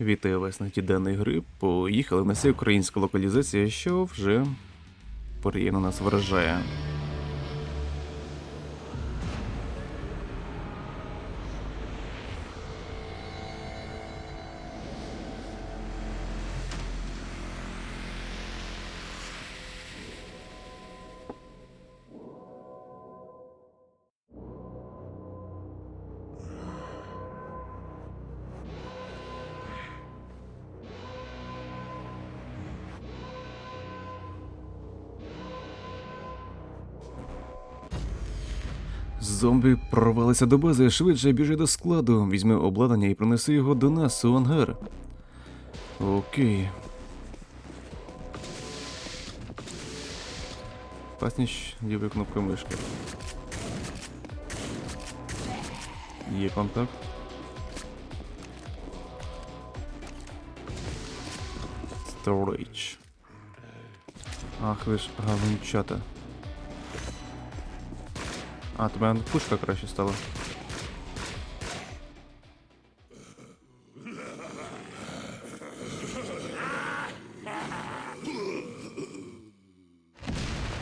Вітаю вас на ті даної гри. Поїхали на ця українська локалізація, що вже приємно нас вражає. Прорвалися до бази, швидше біжи до складу, візьми обладнання і принеси його до нас у ангар. Окей. Пасніч лівою кнопкою мишки. Є контакт. Storage. Ах ви ж говнчата. А, тебе пушка краще стала.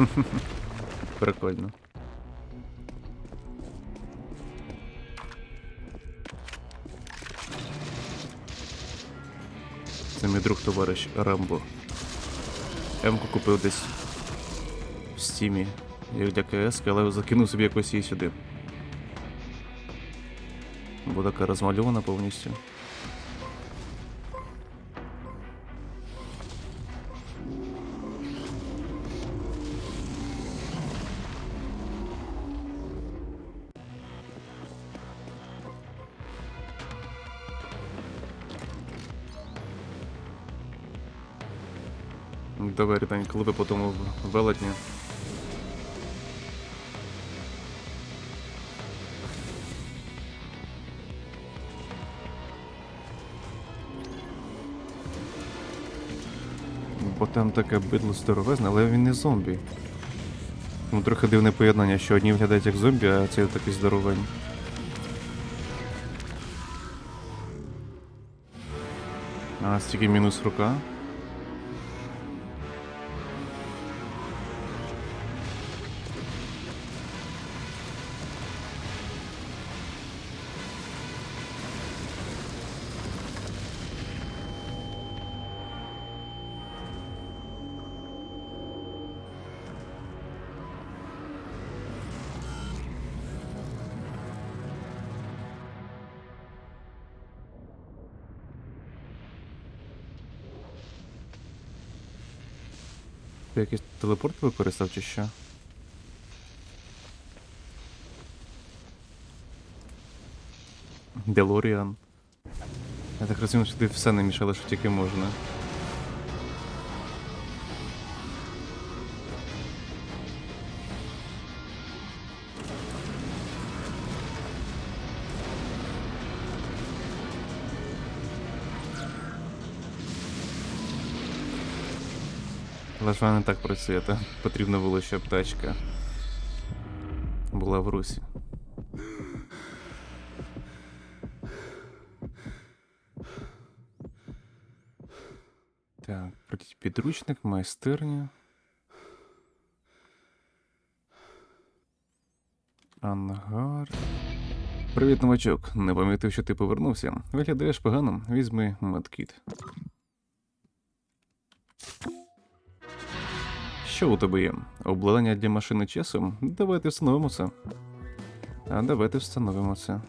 Прикольно. Це мій друг товариш Рембо. Емку купив десь в стімі, як для КС, але закинув собі якось її сюди. Бо така розмальована повністю. Давай, Ритань, коли ви потім в велетні. Там таке бидло здоровезне, але він не зомбі. Ну, трохи дивне поєднання, що одні виглядають як зомбі, а цей такий здоровень. А, стільки мінус рука. Ти якийсь телепорт використав чи що? Делоріан. Я так розумію, що ти все не мішало, що тільки можна. Але не так працює, та потрібно було, щоб тачка була в русі. Так, підручник, майстерня. Ангар. Привіт, новачок. Не помітив, що ти повернувся. Виглядаєш погано, візьми медкіт. Що у тебе є? Обладнання для машини часу? Давайте встановимо це. А давайте встановимо це.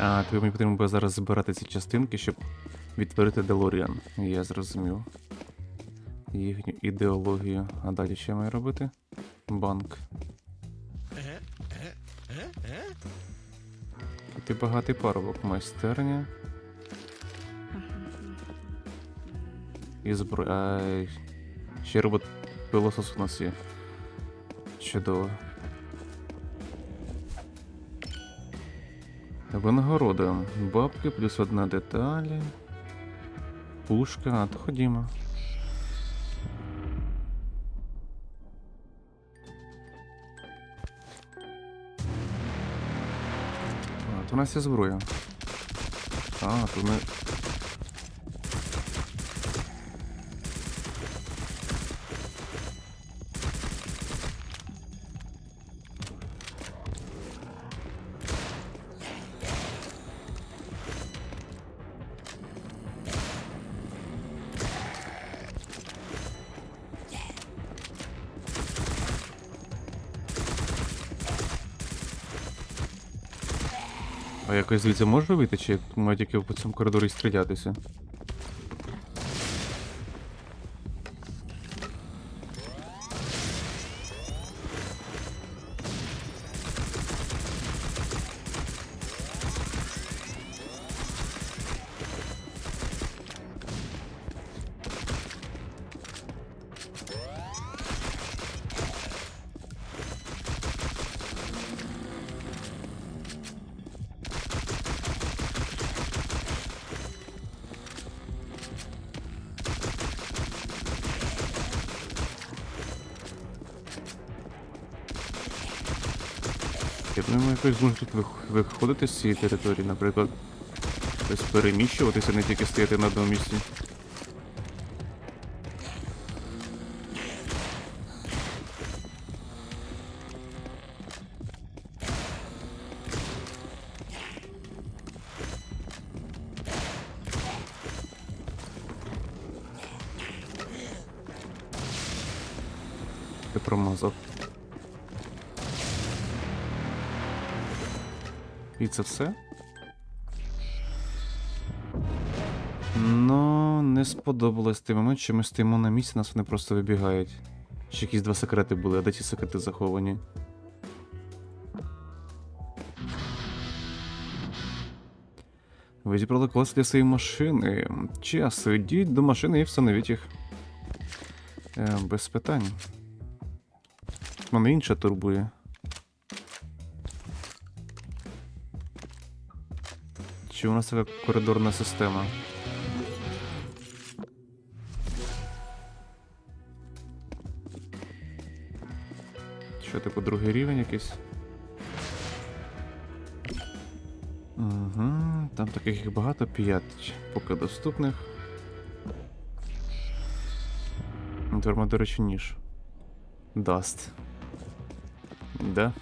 А, тобі мені потрібно буде зараз збирати ці частинки, щоб відтворити Делоріан. Я зрозумів. Їхню ідеологію. А далі що маю робити? Банк. Ти багатий парубок, майстерня. І зброя. Ай, Ще робот пилосос у нас є. Чудово. Винагорода. Бабки плюс одна деталь. Пушка, а то ходімо. у нас є зброя. А, тут ми. Якось звідси можу вийти, чи маю тільки по цьому коридорі стрілятися? Я думаю, якось зможу тут вих- виходити з цієї території, наприклад. Тобто переміщуватися, не тільки стояти на одному місці. Ти промазав. І це все? Ну, не сподобалось той момент, що ми стоїмо на місці, нас вони просто вибігають. Ще якісь два секрети були, а де ті секрети заховані? Ви зібрали клас для своєї машини. Час, йдіть до машини і встановіть їх. Е, без питань. Мене інша турбує. Чи у нас така коридорна система? Що, типу, другий рівень якийсь? Угу, там таких їх багато, п'ять поки доступних. Тепер, до речі, ніж. Даст. Да?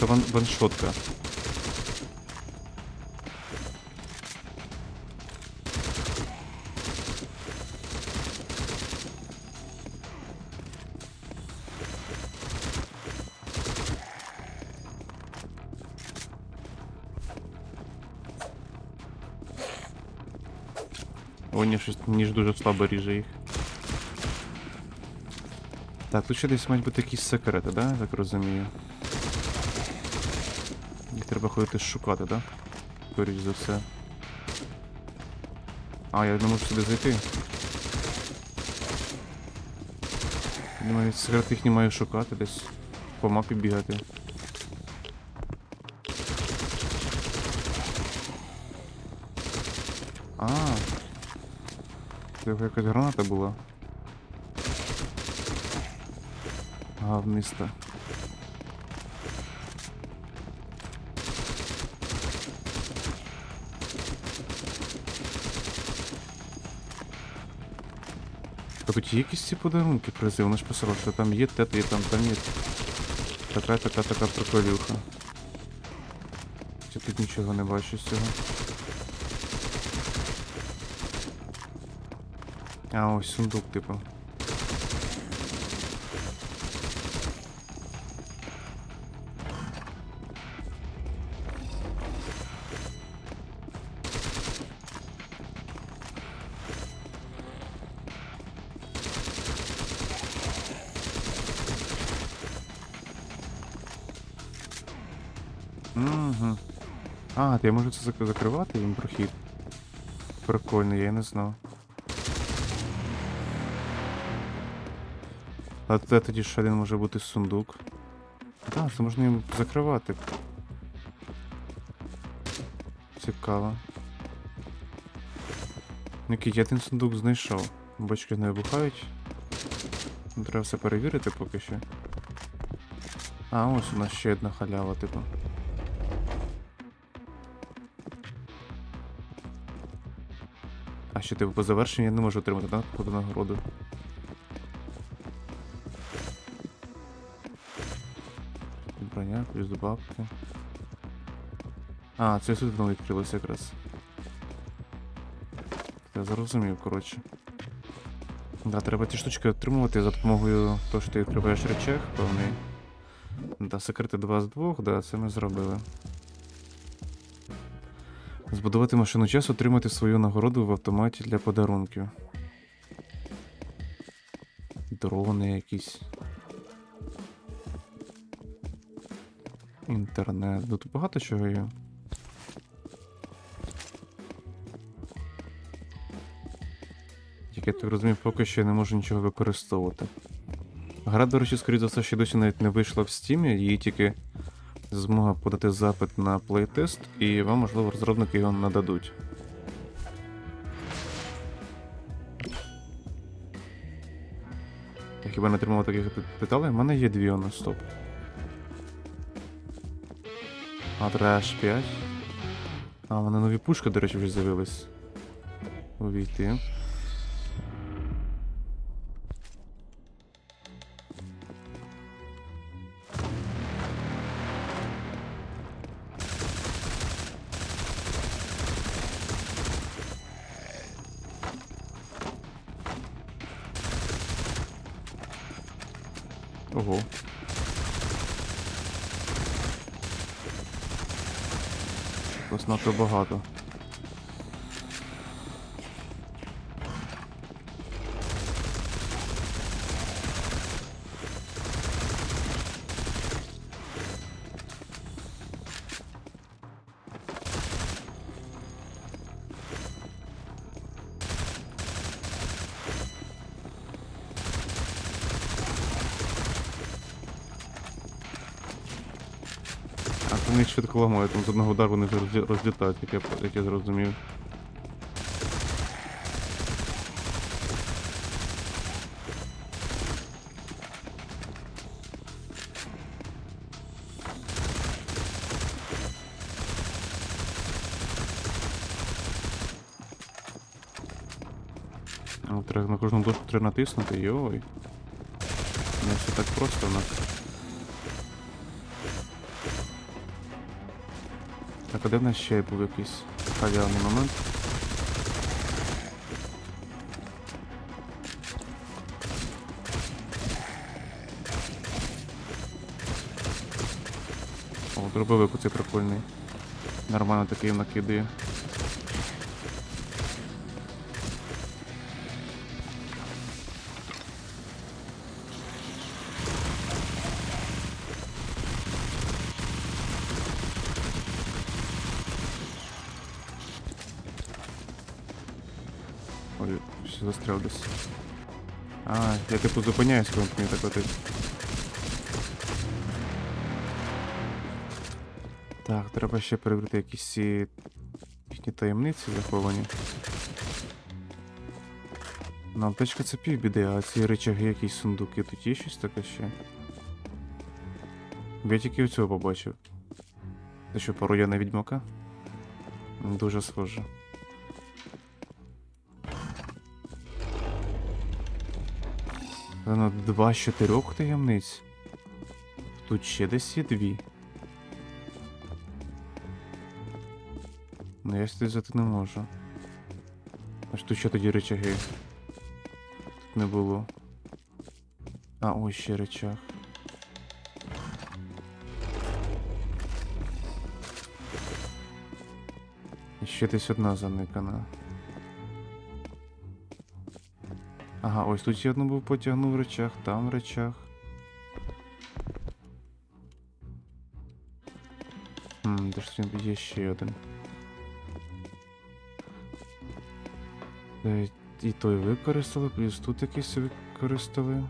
Це ван ваншотка. О, ні, щось ніж дуже слабо ріже їх. Так, тут ще десь мають бути якісь секрети, да? Так розумію. Треба ходити шукати, да? Скоріш за все. А, я не можу сюди зайти. Думаю, секрет їх не маю шукати десь. По мапі бігати. А. Це якась граната була. А, вниз то. От є якісь ці подарунки призи, воно ж писало, що там є те, є там, там є. Така, така, така приколюха. Я тут нічого не бачу з цього. А, ось сундук, типу. Угу. А, я можу це зак- закривати їм прохід. Прикольно, я й не знав. А де тоді ще один може бути сундук? Так, це можна їм закривати. Цікаво. Який я один сундук знайшов. Бочки не вибухають. Треба все перевірити поки що. А, ось у нас ще одна халява, типу. Що типу по завершенню я не можу отримати, так? Походу нагороду. Броня, плюс добавки. А, це сюди воно відкрилося якраз. Я зрозумів, коротше. Да, треба ці штучки отримувати за допомогою того, що ти відкриваєш речах, певний. Да, секрети 2 з 2, да, це ми зробили. Збудувати машину часу, отримати свою нагороду в автоматі для подарунків. Дрони якісь. Інтернет. Тут багато чого є. Тільки я так розумію, поки що я не можу нічого використовувати. Гра, до речі, скоріше за все, ще досі навіть не вийшла в стімі, її тільки змога подати запит на плейтест, і вам, можливо, розробники його нададуть. Я хіба не отримав таких дет- деталей? У мене є дві на стоп. А треш 5. А, у мене нові пушки, до речі, вже з'явились. Увійти. Багато. Швидко ламає, там з одного удару вони вже розлітають, як я, як я зрозумів. А, Треба на кожну дошку треба натиснути, йой. Не все так просто у нас. Так, а де в нас ще був якийсь халявний момент? О, дробовик оцей прикольний. Нормально такий накидає. Типу зупиняюсь, коли мені так летить. Так, треба ще перевірити якісь ці їхні таємниці заховані. Ну, аптечка це півбіди, а ці речаги, якісь сундуки, тут є щось таке ще. Я тільки цього побачив. Це що, пародія на відьмака? Дуже схоже. Воно два з чотирьох таємниць. Тут ще десь є дві. Ну я сюди не можу. Аж тут ще тоді речаги. Тут не було. А, ось ще речах. І ще десь одна заникана. Ага, ось тут ще одну був потягнув речах, там речах. Хм, де ж він є ще один. Е, І той використали, плюс тут якийсь використали.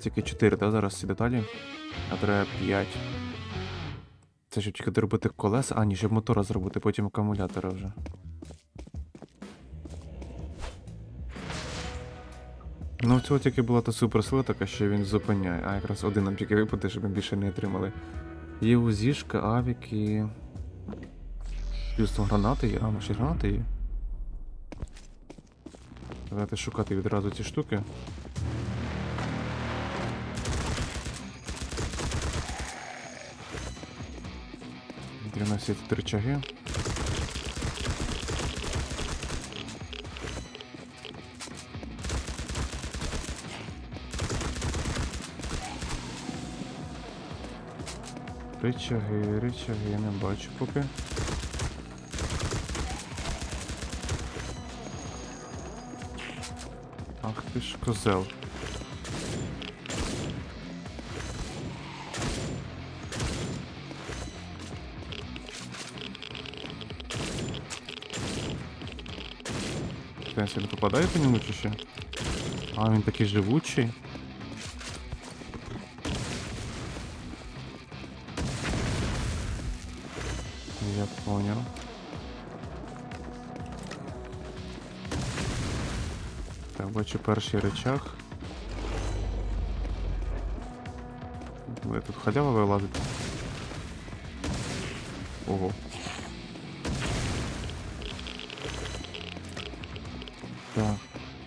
Тільки 4, да, зараз ці деталі? А треба 5. Це щоб тільки доробити колеса. А, ні, щоб мотора зробити, потім акумулятора вже. Ну, цього тільки була та суперсила така, що він зупиняє. А якраз один нам тільки випаде, щоб ми більше не отримали. Є УЗІшка, авіки. Плюс там гранати є. А, ще гранати є. Давайте шукати відразу ці штуки. Де у нас є тут рычаги? Рычаги, рычаги, я не бачу поки. Ах ти ж козел. Сенсі не попадає по ньому чи що? А, він такий живучий. Я понял. Так, бачу перший речах. Де тут халява вилазить? Так,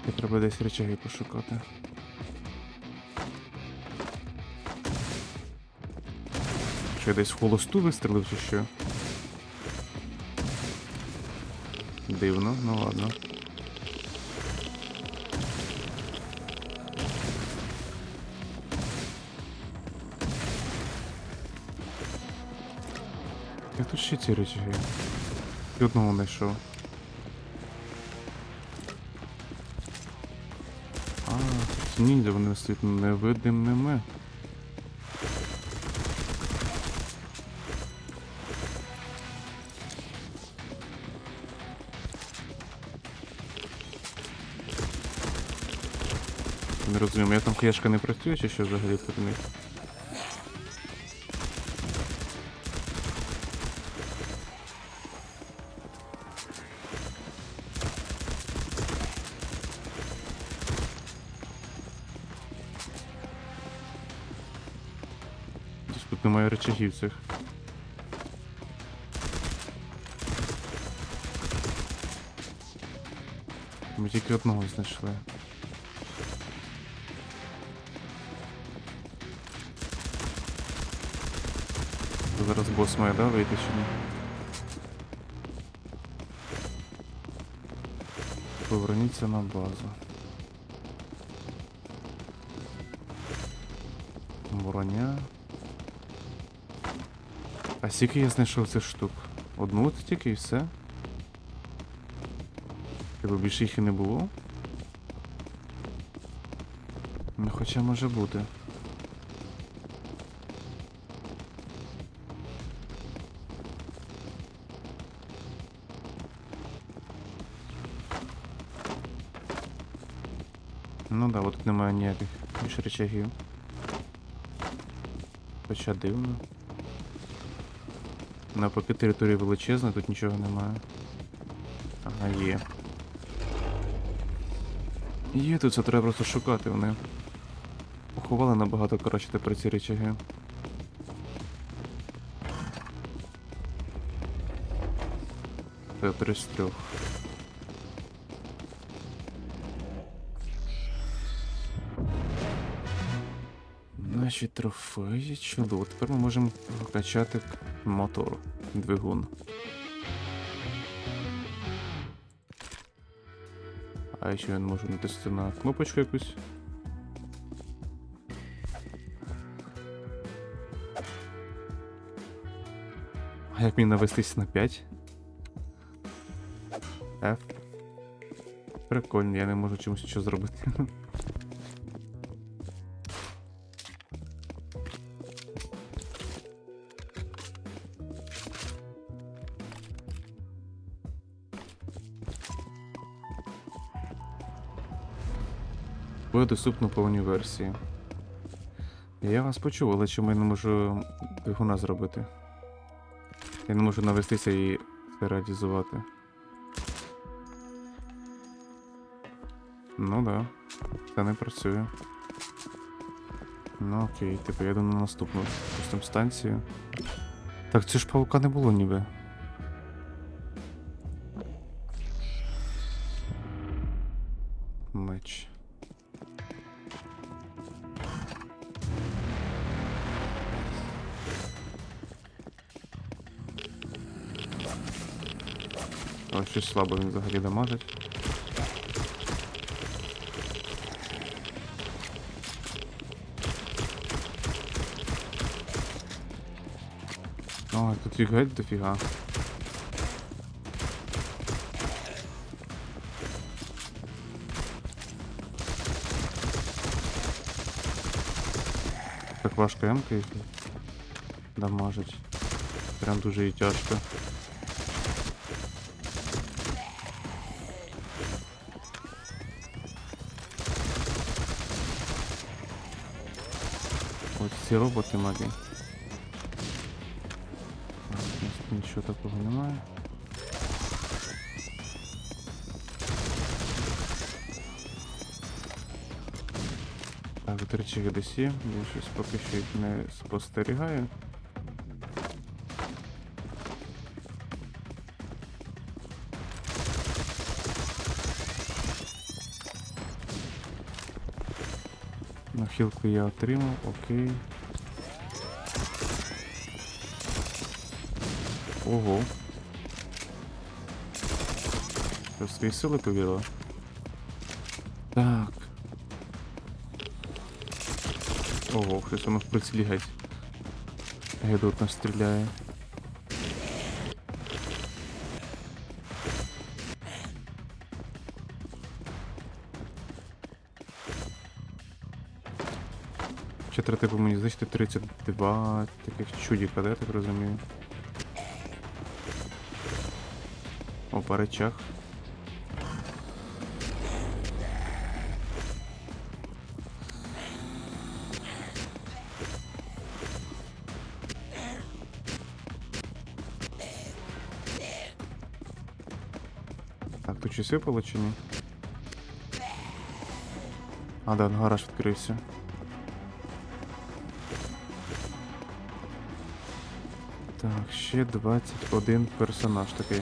і треба десь речаги пошукати. Що я десь в холосту вистрілив чи що? Дивно, ну ладно. Я тут ще ці речі. І одного знайшов. Ніндзя вони стають невидимими. Не розумію, я там кешка не працює чи що взагалі тут тут цих. Ми тільки одного знайшли. Зараз бос має, да, вийти чи ні? Поверніться на базу. Броня. А скільки я знайшов цих штук? Одну от тільки і все? Типу більше їх і не було? Ну хоча може бути. Ну да, от немає ніяких більш речагів. Хоча дивно. Навпаки територія величезна, тут нічого немає. Ага, є. Є тут, це треба просто шукати вони. Поховали набагато краще тепер ці речаги. Це три з трьох. Наші трофеї чудово. Тепер ми можемо качати мотор, двигун. А ще я можу натиснути на кнопочку якусь. А як мені навестись на 5? F. Прикольно, я не можу чимось що зробити. Буде доступно повній версії. Я вас почув, але чому я не можу двигуна зробити? Я не можу навестися і це. Ну да, це не працює. Ну окей, типу я йду на наступну станцію. Так, це ж паука не було ніби. Щось слабо він взагалі дамажить. Ой, тут їх геть дофіга. Так важко ямка їх дамажить. Прям дуже і тяжко. Ці роботи нас Нічого такого немає. Так, до речі, є. Я щось поки що їх не спостерігаю. На хілку я отримав, окей. Ого. Це в свої сили повірила. Так. Ого, хтось воно в прицілі геть. Гедотно стріляє. Ще треба типу мені знищити 32 таких чудіка, да, я так розумію. О, по речах. Так, тут щось випало? А, да, гараж відкрився. Так, ще 21 персонаж такий.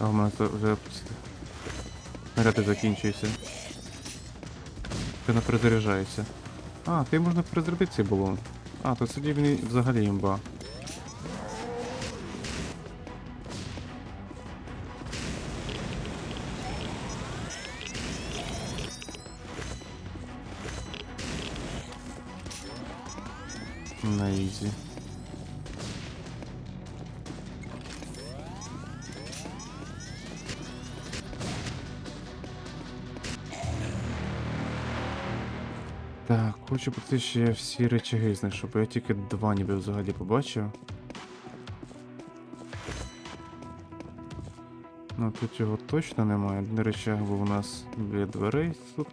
А у мене це вже снаряди закінчуються. Ти перезаряджається. А, ти можна перезарядити цей балон. А, то тоді він взагалі імба. На ізі. Бути ще я всі речаги знайшов, бо я тільки два ніби взагалі побачив. Ну тут його точно немає. Один речаг був у нас біля дверей тут.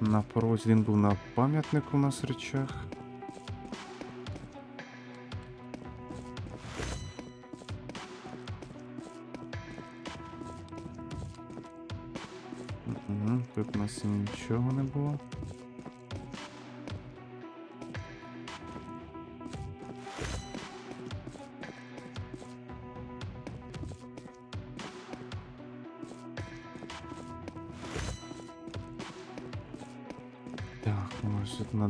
На порозі він був на пам'ятнику у нас речах. Тут у нас нічого не було.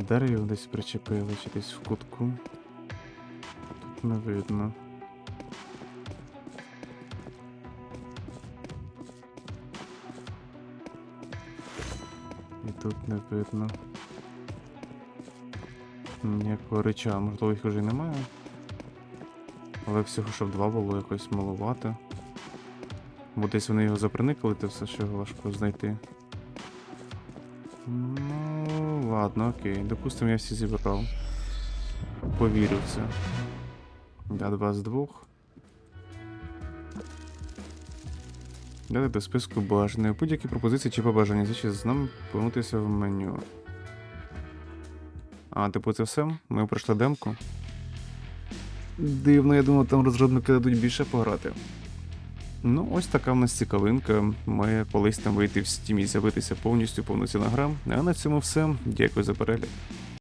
Тут десь причепили, чи десь в кутку. Тут не видно. І тут не видно. Ніякого реча, можливо їх вже й немає. Але всього, щоб два було якось малувати. Бо десь вони його запроникли, то все, що його важко знайти. Ну, ладно, окей. Допустимо, я всі зібрав. Повірю в це. Я два з двох. Далі до списку бажаних. Будь-які пропозиції чи побажання. Звичайно, з нами повернутися в меню. А, типу, це все? Ми пройшли демку. Дивно, я думав, там розробники дадуть більше пограти. Ну, ось така в нас цікавинка. Має колись там вийти в стімі і з'явитися повністю повноцінна гра. А на цьому все. Дякую за перегляд.